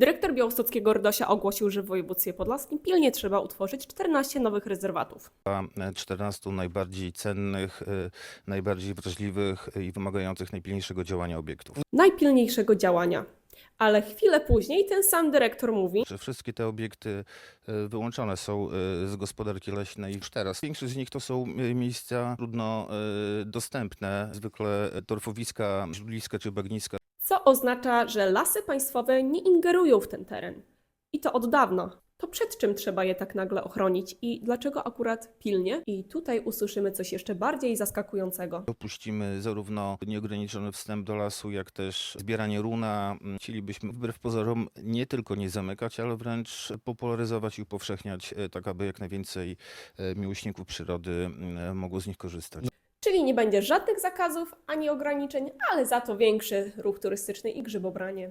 Dyrektor Białostockiego RDOŚa ogłosił, że w województwie podlaskim pilnie trzeba utworzyć 14 nowych rezerwatów. Dla 14 najbardziej cennych, y, najbardziej wrażliwych i wymagających najpilniejszego działania obiektów. Najpilniejszego działania. Ale chwilę później ten sam dyrektor mówi, Że wszystkie te obiekty y, wyłączone są z gospodarki leśnej już teraz. Większość z nich to są miejsca trudno dostępne, zwykle torfowiska, źródliska czy bagniska. Co oznacza, że lasy państwowe nie ingerują w ten teren. I to od dawna. To przed czym trzeba je tak nagle ochronić i dlaczego akurat pilnie? I tutaj usłyszymy coś jeszcze bardziej zaskakującego. Dopuścimy zarówno nieograniczony wstęp do lasu, jak też zbieranie runa. Chcielibyśmy wbrew pozorom nie tylko nie zamykać, ale wręcz popularyzować i upowszechniać, e, tak aby jak najwięcej e, miłośników przyrody mm, mogło z nich korzystać. Czyli nie będzie żadnych zakazów ani ograniczeń, ale za to większy ruch turystyczny i grzybobranie.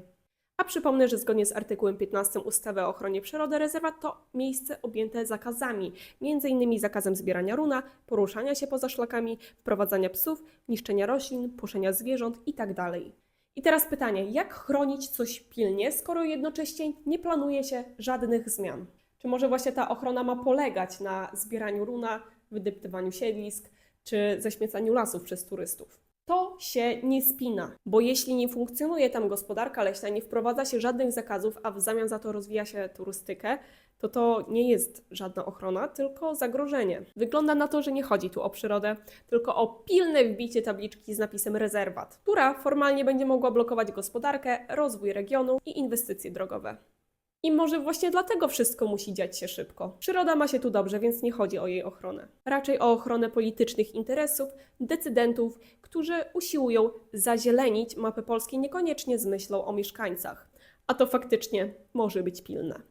A przypomnę, że zgodnie z artykułem 15 ustawy o ochronie przyrody rezerwat to miejsce objęte zakazami, m.in. zakazem zbierania runa, poruszania się poza szlakami, wprowadzania psów, niszczenia roślin, puszczenia zwierząt itd. I teraz pytanie, jak chronić coś pilnie, skoro jednocześnie nie planuje się żadnych zmian? Czy może właśnie ta ochrona ma polegać na zbieraniu runa, wydeptywaniu siedlisk, czy zaśmiecaniu lasów przez turystów? To się nie spina, bo jeśli nie funkcjonuje tam gospodarka leśna, nie wprowadza się żadnych zakazów, a w zamian za to rozwija się turystykę, to to nie jest żadna ochrona, tylko zagrożenie. Wygląda na to, że nie chodzi tu o przyrodę, tylko o pilne wbicie tabliczki z napisem rezerwat, która formalnie będzie mogła blokować gospodarkę, rozwój regionu i inwestycje drogowe. I może właśnie dlatego wszystko musi dziać się szybko. Przyroda ma się tu dobrze, więc nie chodzi o jej ochronę. Raczej o ochronę politycznych interesów, decydentów, którzy usiłują zazielenić mapę Polski niekoniecznie z myślą o mieszkańcach. A to faktycznie może być pilne.